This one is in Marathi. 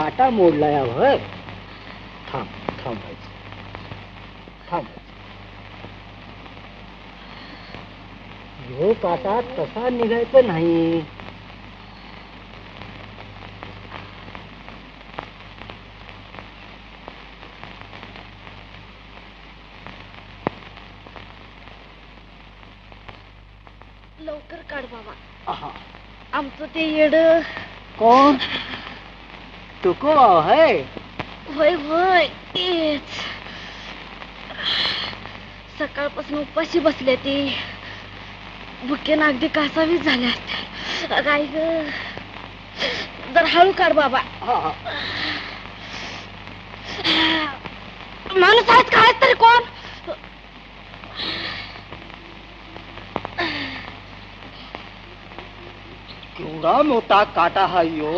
काटा मोडला या भय थांब थांबायचं थांबायचं ह्यो काटा तसा निघायचा नाही. लवकर काढ बाबा. आहा. आमचं ते येड कोण? तुको होय होय तेच सकाळपासून उपाशी बसले ती भुकेन अगदी कासावीस झाल्यात काय ग जर हळू काढ बाबा. माणूस आहेत काय तरी कोण केवढा मोठा काटा हा यो